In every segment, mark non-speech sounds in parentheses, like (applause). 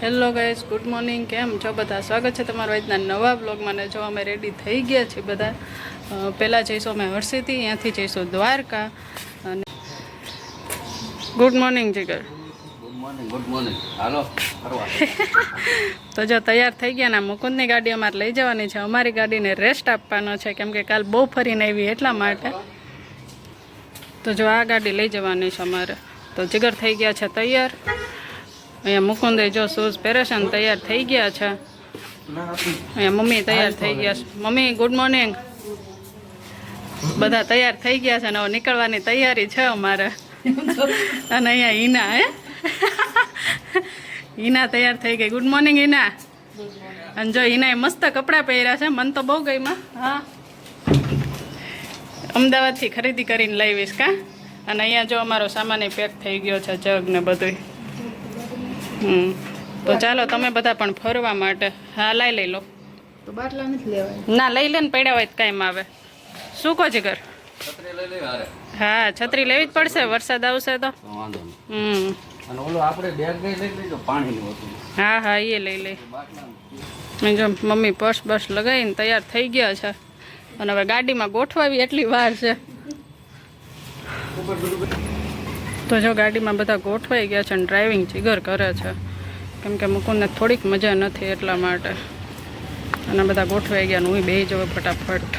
Hello guys good morning. કેમ છો બધા? સ્વાગત છે તમારું આજના નવા બ્લોગમાં ને જો અમે રેડી થઈ ગયા છીએ બધા પહેલાં જઈશું અમે હર્ષિથી ત્યાંથી જઈશું દ્વારકા. અને good morning Jigar. Good morning good morning. Hello (laughs) તો જો તૈયાર થઈ ગયા ને મુકુંદની ગાડી અમારે લઈ જવાની છે. અમારી ગાડીને રેસ્ટ આપવાનો છે કેમ કે કાલ બહુ ફરીને આવી એટલા માટે. તો જો આ ગાડી લઈ જવાની છે અમારે. તો જીગર થઈ ગયા છે તૈયાર. અહીંયા મુકુંદે જો શૂઝ પહેરે ને તૈયાર થઈ ગયા છે. અહીંયા મમ્મી તૈયાર થઈ ગયા છે. મમ્મી ગુડ મોર્નિંગ બધા તૈયાર થઈ ગયા છે ને હવે નીકળવાની તૈયારી છે અમારે. અને અહીંયા હિના હે? હિના તૈયાર થઈ ગઈ. ગુડ મોર્નિંગ હિના અને જો હિનાએ મસ્ત કપડાં પહેર્યા છે. મન તો બહુ ગઈમાં હા. અમદાવાદથી ખરીદી કરીને લાવીશ કા? અને અહીંયા જો અમારો સામાન પેક થઈ ગયો છે, જગ ને બધું હમ. તો ચાલો તમે બધા પણ ફરવા માટે. હા લઈ લઈ લો. તો બાટલા નથી લેવાય. ના લઈ લે ને પડ્યા હોય તો કાંઈ આવે. શું કહો જીગર છત્રી લઈ લેવી હારે. હા છત્રી લેવી જ પડશે વરસાદ આવશે તો. હમ. અને ઓલું આપણે બેગ ગઈ લઈ લેજો પાણીની હતું. હા હા એ લઈ લઈ. જો મમ્મી પર્સ બસ લગાવીને તૈયાર થઈ ગયા છે. અને હવે ગાડીમાં ગોઠવાવી એટલી વાર છે. તો જો ગાડીમાં બધા ગોઠવાઈ ગયા છે અને ડ્રાઇવિંગ જીગર કરે છે કેમ કે મુકુંદને થોડીક મજા નથી એટલા માટે. અને બધા ગોઠવાઈ ગયા હું બે જવું ફટાફટ.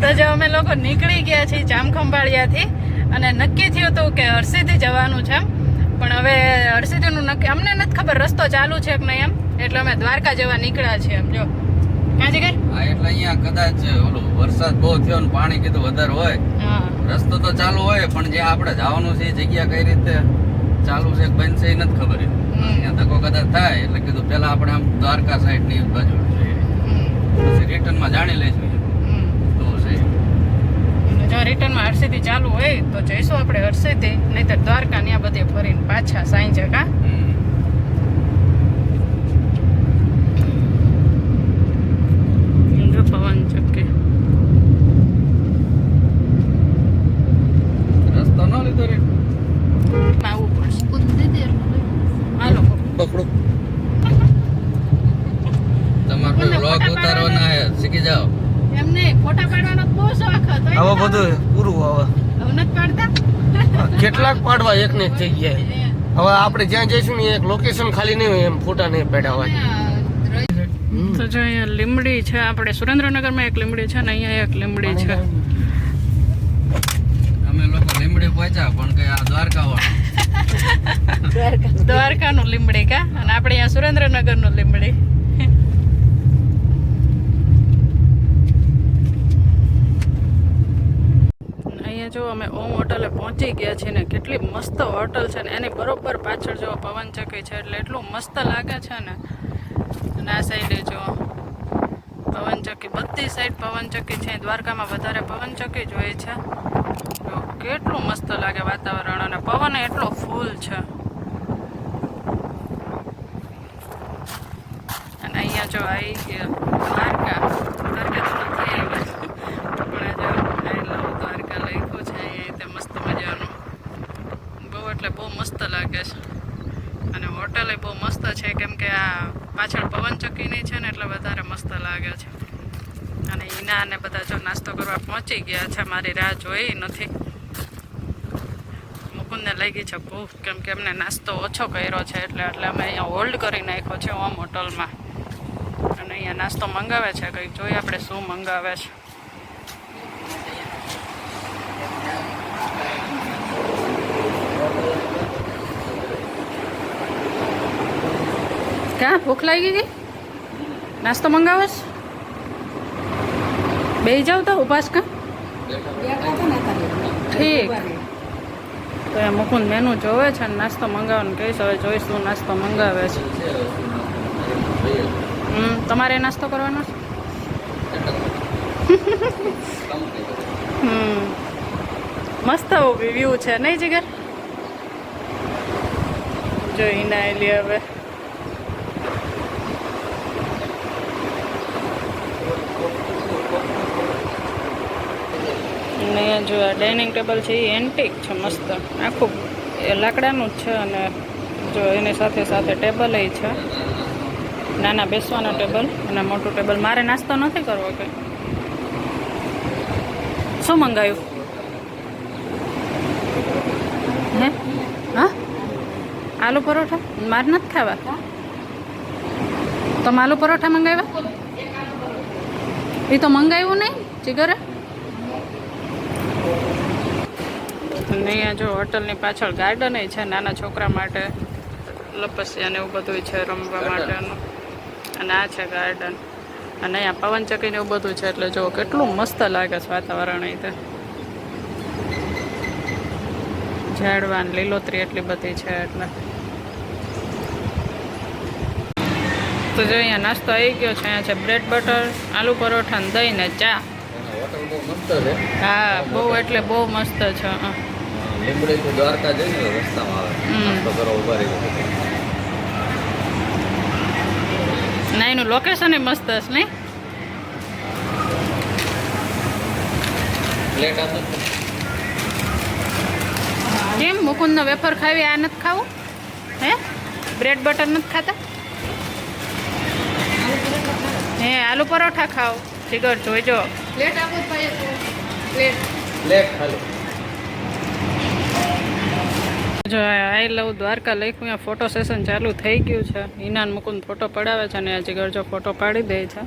તો જો અમે લોકો નીકળી ગયા છીએ જામખંભાળિયાથી અને નક્કી થયું હતું કે હરસીથી જવાનું છે પણ હવે હરસીથીનું નક્કી અમને નથી ખબર રસ્તો ચાલુ છે કે નહીં એમ? એટલે અમે દ્વારકા જવા નીકળ્યા છીએ એમ જો. હા એટલે અહીંયા કદાચ ઓલું વરસાદ બહુ થયો ને પાણી કીધું વધારે હોય. રસ્તો તો ચાલુ હોય પણ જે આપણે જવાનું છે એ જગ્યા કઈ રીતે ચાલુ છે બંધ છે એ નથી ખબર. અહીંયા ધક્કો કદાચ થાય એટલે કીધું પેલા આપણે આમ દ્વારકા સાઈડની બાજુ રિટર્નમાં જાણી લઈશું. જો રિટર્નમાં હરસીથી ચાલુ હોય તો જઈશું આપણે હરસીથી નહીતર દ્વારકા ત્યાં બધે ફરીને પાછા સાંજે, કા હમ. જો પવન ચક્કી રસ્તો ન લીધો રે આવવું પડશે મુકુંદ દીદી એટલું લઈ. હાલો પકડો તમારે કોઈ વ્લોગ ઉતારવાના હે શીખી જાઓ એમ નહીં ફોટા પાડવાનો તો બહુ શોખ હતો હવે બધું પૂરું હવે કેટલાક પાડવા એક ને થઈ જગ્યાએ હવે આપણે જ્યાં જઈશું ને એક લોકેશન ખાલી નહીં હોય એમ ફોટા નહીં પડ્યા હોય. તો જો અહીંયા લીમડી છે આપણે સુરેન્દ્રનગરમાં એક લીમડી છે ને અહીંયા એક લીમડી છે. અમે લોકો લીમડી પહોંચ્યા પણ કે આ (laughs) દ્વારકા. વાળા દ્વારકાનું લીમડી કા? અને આપણે અહીંયા સુરેન્દ્રનગરનું લીમડી અહીંયા જો અમે ઓમ હોટલે પહોંચી ગયા છીએ ને કેટલી મસ્ત હોટલ છે ને એની બરોબર પાછળ જો પવન છે એટલે એટલું મસ્ત લાગે છે ને. અને આ સાઈડે જો પવન ચક્કી બધી સાઈડ પવન ચક્કી છે. દ્વારકામાં વધારે પવન ચક્કી જ હોય છે. જો કેટલું મસ્ત લાગે વાતાવરણ અને પવન એટલો ફૂલ છે. અને અહીંયા જો આવી ગયા દ્વારકા તો નથી આવ્યા પણ જો આઈ લવ દ્વારકા લખ્યું છે અહીંયા તે મસ્ત મજાનું બહુ એટલે બહુ મસ્ત લાગે છે અને હોટલ બહુ મસ્ત છે કેમ કે આ પાછળ પવનચક્કીની છે ને એટલે વધારે લાગે છે. અને ઈના અને બધા જો નાસ્તો કરવા પહોંચી ગયા છે, મારી રાહ જોઈ નથી. મુકુંદને લાગી છે ભૂખ, કેમ કે એમને નાસ્તો ઓછો કર્યો છે, એટલે એટલે અમે અહીંયા હોલ્ડ કરી નાખ્યો છે ઓમ હોટલમાં. અને અહીંયા નાસ્તો મંગાવે છે કંઈક. જોઈએ આપણે શું મંગાવે છે. ક્યાં? ભૂખ લાગી ગઈ? નાસ્તો મંગાવે છે? બે જાવ તો ઉપાસ કા? ઠીક. તો એ મુકુંદ મેનુ જોવે છે ને નાસ્તો મંગાવવાનું કહીશ હવે જોઈશું નાસ્તો મંગાવે છે. હમ, તમારે નાસ્તો કરવાનો છે? હમ. મસ્ત વ્યૂ છે, નહીં જીગર જોઈને આવેલી હવે. જો આ ડાઇનિંગ ટેબલ છે એ એન્ટિક છે મસ્ત. આખું એ લાકડાનું જ છે અને જો એની સાથે સાથે ટેબલ છે. નાના બેસવાનો ટેબલ અને મોટું ટેબલ મારે નાસ્તો નથી કરવો કે? શું મંગાવ્યું હે? હા? આલુ પરોઠા? મારે નથી ખાવા. તમે આલુ પરોઠા મંગાવ્યા? એ તો મંગાવ્યું નહીં, જીગરે. અને અહીંયા જો હોટલની પાછળ ગાર્ડન છે નાના છોકરા માટે લપસ્યા ને એવું બધું છે રમવા માટેનું. અને આ છે ગાર્ડન અને અહીંયા પવનચક્કી ને એવું બધું છે એટલે જો કેટલું મસ્ત લાગે છે વાતાવરણ અહીં તો. ઝાડવા ને લીલોતરી એટલી બધી છે એટલે. તો જો અહીંયા નાસ્તો આવી ગયો છે અહીંયા છે બ્રેડ બટર આલુ પરોઠા ને દહીં ને ચા. હા બહુ એટલે બહુ મસ્ત છે. લીંબડી તો દ્વારકા જઈને રસ્તામાં આવે. તો નાસ્તો ઊભા રહી ગયો ના એનું લોકેશન એ મસ્ત હશે નહીં? પ્લેટ આપો. કેમ? મુકુંદનો વેફર ખાવી આ નથી ખાવું? હે? બ્રેડ બટર નથી ખાતા? હે આલુ પરોઠા ખાઓ. જીગર જોઈજો. પ્લેટ આપો ભાઈ પ્લેટ પ્લેટ ખાલી. જો આઈ લવ દ્વારકા લખ્યું અહીંયા ફોટો સેશન ચાલુ થઈ ગયું છે. ઈનાન મુકુંદ ફોટો પડાવે છે અને જીગર જો ફોટો પાડી દે છે.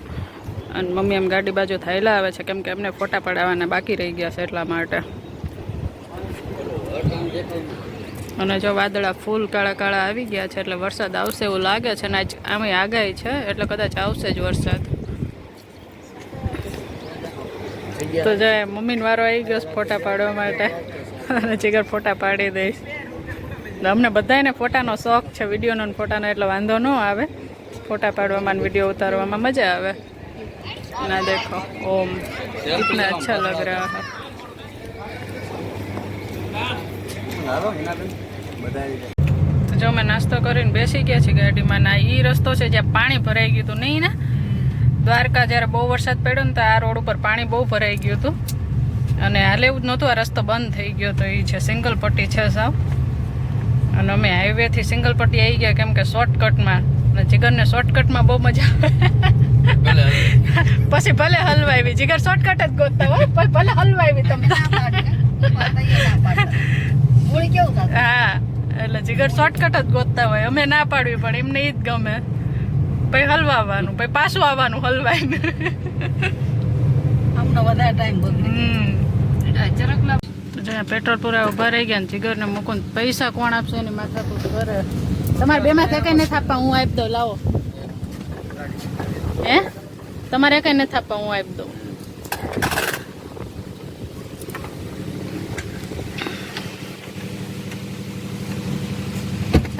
અને મમ્મી એમ ગાડી બાજુ થયેલા આવે છે, કેમ કે એમને ફોટા પડાવવાના બાકી રહી ગયા છે એટલા માટે. અને જો વાદળા ફૂલ કાળા કાળા આવી ગયા છે, એટલે વરસાદ આવશે એવું લાગે છે, અને આજ આમ આગાહી છે, એટલે કદાચ આવશે જ વરસાદ. તો જાય મમ્મીનો વારો આવી ગયો ફોટા પાડવા માટે. અને જીગર ફોટા પાડી દઈશ. અમને બધાને ફોટાનો શોખ છે, વિડીયોનો ફોટાનો, એટલે વાંધો ન આવે. ફોટા પાડવામાં અને વીડિયો ઉતારવામાં મજા આવે. ના દેખો, ઓમ કિતના અચ્છા લગ રહ્યા હૈ. જો અમે નાસ્તો કરીને બેસી ગયા છીએ ગાડીમાં ના એ રસ્તો છે જ્યાં પાણી ભરાઈ ગયું હતું નહીં ને? દ્વારકા જ્યારે બહુ વરસાદ પડ્યો ને તો આ રોડ ઉપર પાણી બહુ ભરાઈ ગયું હતું. અને હાલે એવું જ નહોતું, આ રસ્તો બંધ થઈ ગયો તો એ છે સિંગલ પટ્ટી છે સાવ. અને અમે હાઈવેથી સિંગલ પટ્ટી આવી ગયા કેમ કે શોર્ટકટમાં અને જીગરને શોર્ટકટમાં બહુ મજા આવે. પછી ભલે હલવાવી જીગર શોર્ટકટ જ ગોતતા હોય પણ ભલે હલવાવી તમે. હા એટલે જીગર શોર્ટકટ જ ગોતતા હોય. અમે ના પાડવી પણ એમને ઈ જ ગમે. પછી હલવા આવવાનું પછી પાછું આવવાનું હલવાઈને. હમ. તો જો પેટ્રોલ પૂરા ઊભા રહી ગયા જીગરને મૂકું પૈસા કોણ આપશે એની માથાકૂટ કરે. તમારે બે માં કઈ નથી આપવા હું આપી દઉં લાવો. હે? તમારે કઈ નથી આપવા હું આપી દઉં.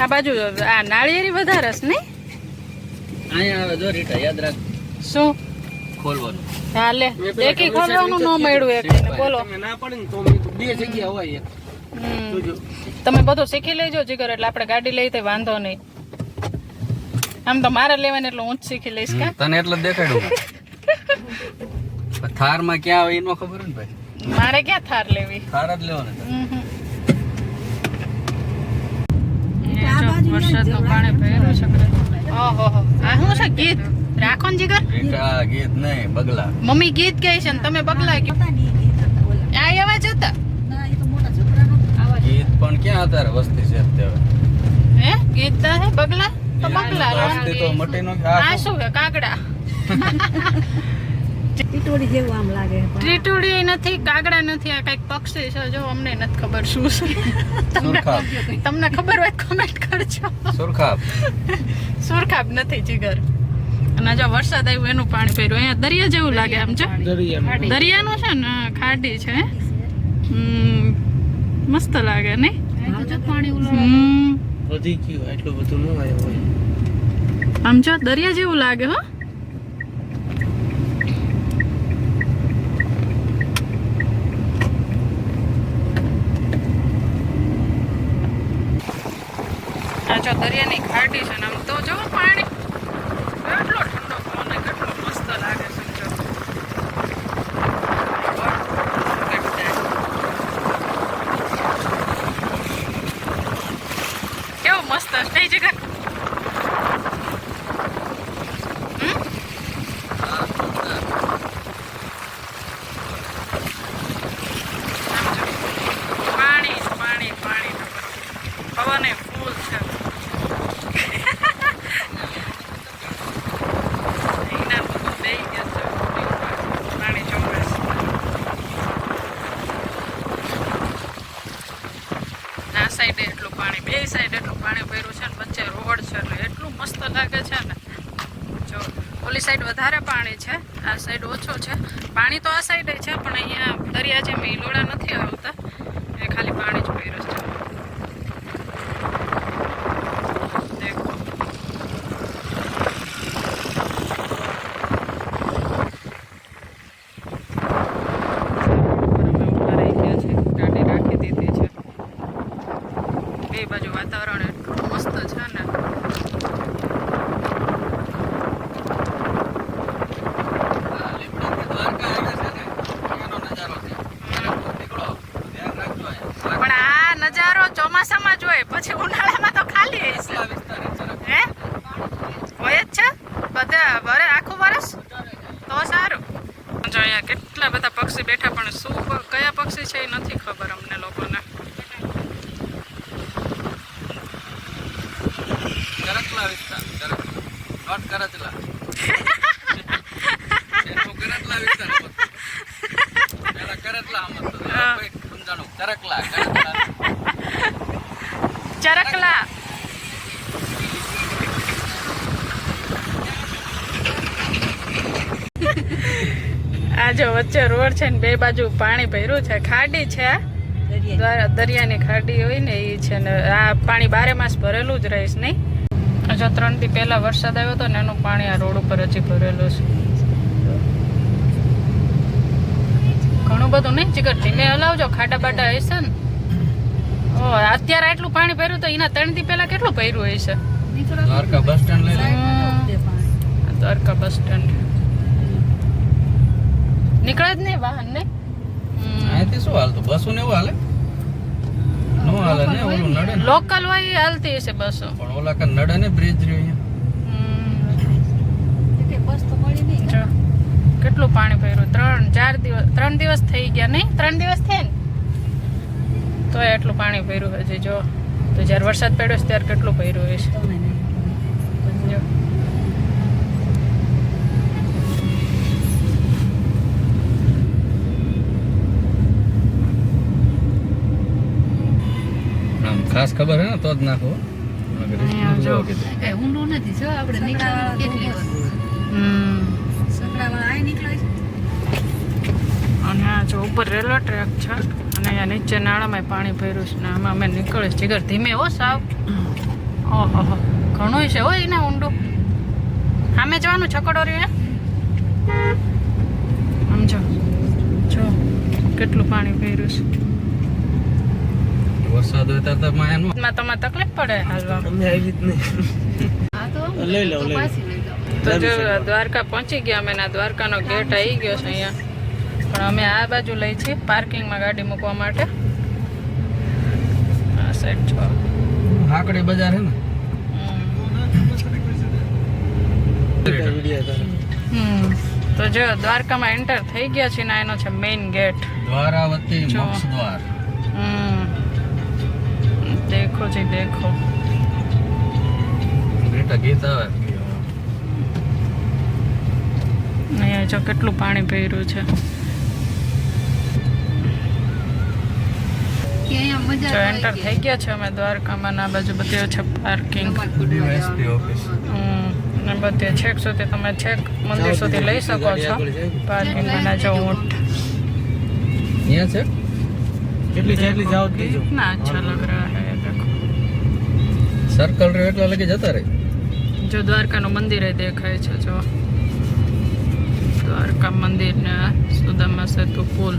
આ બાજુ આ નાળિયેરી વધારે છે નહીં? અહીંયા આવે જો રીટા યાદ રાખ. શું? ખોલવાનું. હા એકી ખોલવાનું ન મળ્યું એક બોલો. તમે ના પડે ને તો બે જગ્યા હોય એક. તમે બધું શીખી લેજો જીગર એટલે આપણે ગાડી લઈ તો વાંધો નહીં. આમ તો મારે લેવાની એટલે હું જ શીખી લઈશ કે? તને એટલે દેખાડું થારમાં ક્યાં આવે એનો ખબર ને ભાઈ? મારે ક્યાં થાર લેવી? થાર જ લેવાનો. હમ. જો પાણી પહેર્યું છે. ઓહો હો. આ શું છે ગીત? રાખો ને જીગર. ગીત નહીં બગલા. મમ્મી ગીત કહે છે ને તમે બગલા કે આ એવા જ હતા? ગીત પણ ક્યાં અત્યારે વસ્તી છે અત્યારે? હે? ગીત તો હે બગલા? તો બગલા વસ્તી તો મટી નો આ શું હે કાગડા? ટીટુડી નથી કાગડા નથી આ કંઈક પક્ષી છે જો અમને નથી ખબર શું છે. તમને તમને ખબર હોય કમેન્ટ કરજો. સુરખાબ. સુરખાબ નથી જીગર. અને જો વરસાદ આવ્યો એનું પાણી પહેર્યું અહીંયા દરિયા જેવું લાગે આમ છે દરિયાનું. છે ને ખાડી છે. મસ્ત લાગે નહીં વધી ગયું એટલું બધું ન આવ્યું હોય. આમ જો દરિયા જેવું લાગે હો. આ જો દરિયાની ખાડી છે ને આમ તો જો પાણી કેટલો ઠંડો પવન ને કેટલો મસ્ત લાગે છે જો સાઈડ વધારે પાણી છે, આ સાઈડ ઓછો છે. પાણી તો આ સાઈડે છે, પણ અહીંયા દરિયા જેમ હિલોડા નથી આવતા, એ ખાલી પાણી જ પહેર્યું છે દેખો અમે ઊભા રહી ગયા છે ગાડી રાખી દીધી છે બે બાજુ વાતાવરણ એટલું મસ્ત છે ને આ લીમડીથી દ્વારકા આવે છે ને, એનો નજારો છે. નીકળો, ધ્યાન રાખજો અહીંયા. પણ આ નજારો ચોમાસામાં જોઈએ પછી ઉનાળામાં તો ખાલી. હે. હોય જ છે. બધા વરે આખું વરસ? તો સારું. જો અહીંયા કેટલા બધા પક્ષી બેઠા પણ શું કયા પક્ષી છે એ નથી ખબર અમને લોકોને. કરચલા વિસ્તાર નોટ કરચલા (laughs) એનો કરચલા વિસ્તાર હતો. પેલા કરચલા આમ હતું. હવે હા. કોઈ સમજાણું. કરકલા કરચલા ચરકલા આ જો વચ્ચે રોડ છે ને બે બાજુ પાણી ભર્યું છે. ખાડી છે. દરિયાની. ખાડી હોય ને એ છે ને આ પાણી બારે માસ ભરેલું જ રહીશ નહીં. જો ત્રણ દી પહેલા વરસાદ આવ્યો હતો ને એનું પાણી આ રોડ ઉપર હજી ભરેલું છે. ઘણું બધું નહીં જીગર ધીમે હલાવજો ખાડા બાડા હશે ને. ઓ અત્યારે આટલું પાણી ભર્યું તો એના ત્રણથી પહેલા કેટલું ભર્યું હશે દ્વારકા બસ સ્ટેન્ડ લઈ. Dwarka bus stand. નીકળે જ નહીં વાહન ને અહીંથી શું હાલતું? બસો ને એવું હાલે? નો હાલે ને ઓલું નડે લોકલ હોય એ હાલતી હશે બસો. પણ ઓલા કા નડે ને બ્રિજ રહ્યું અહીંયા. જો. કેટલું પાણી ભર્યું? ત્રણ ચાર દિવસ ત્રણ દિવસ થઈ ગયા નહીં? ત્રણ દિવસ થયા ને? તોય એટલું પાણી ભર્યું હજી જો. તો જ્યારે વરસાદ પડ્યો છે ત્યારે કેટલું ભર્યું હશે? ખાસ ખબર હે ને તો જ નાખો. જો. નથી જો આપણે નીકળવાનું કેટલી વાર? હમ. નીકળે છે. અને આ જો ઉપર રેલવે ટ્રેક છે અને અહીંયા નીચે નાળામાં પાણી ભર્યું છે ને આમાં અમે નીકળીશ જીગર ધીમે હો સાવ. ઓહો ઘણું છે હો એને ઊંડું. સામે જવાનું છકડોરી આમ જો જો કેટલું પાણી ભર્યું છે. વરસાદ હોય ત્યારે તો માં એનું તમારે તકલીફ પડે હાલવા અમને આવી જ નહીં આ તો લઈ લો, લઈ તો જો દ્વારકા પહોંચી ગયા અમે ના દ્વારકાનો ગેટ આવી ગયો છે અહીંયા. પણ અમે આ બાજુ લઈ છીએ પાર્કિંગમાં ગાડી મૂકવા માટે. આ સાઈડ છો બજાર હે ને? હમ. તો જો દ્વારકામાં એન્ટર થઈ ગયા છે ને એનો છે મેઇન ગેટ દ્વારાવતી. મોક્ષ દ્વાર. હમ. દેખો જી દેખો. બેટા ગીત આવે. અહીંયા જો કેટલું પાણી પહેર્યું છે. એન્ટર થઈ ગયા છે અમે દ્વારકામાં આ બાજુ બધે છે પાર્કિંગ બધે છેક સુધી તમે છેક મંદિર સુધી લઈ શકો છો. પાર્કિંગ ના. જો ઊંટ. છે? કેટલી કેટલી જાઓ ના અચ્છા લગ રહા હે દેખો. સર્કલ રહ્યો એટલા લગે જતા રહે. જો દ્વારકાનું મંદિર દેખાય છે જો. દ્વારકા મંદિર ને સુદામા સેતુ પુલ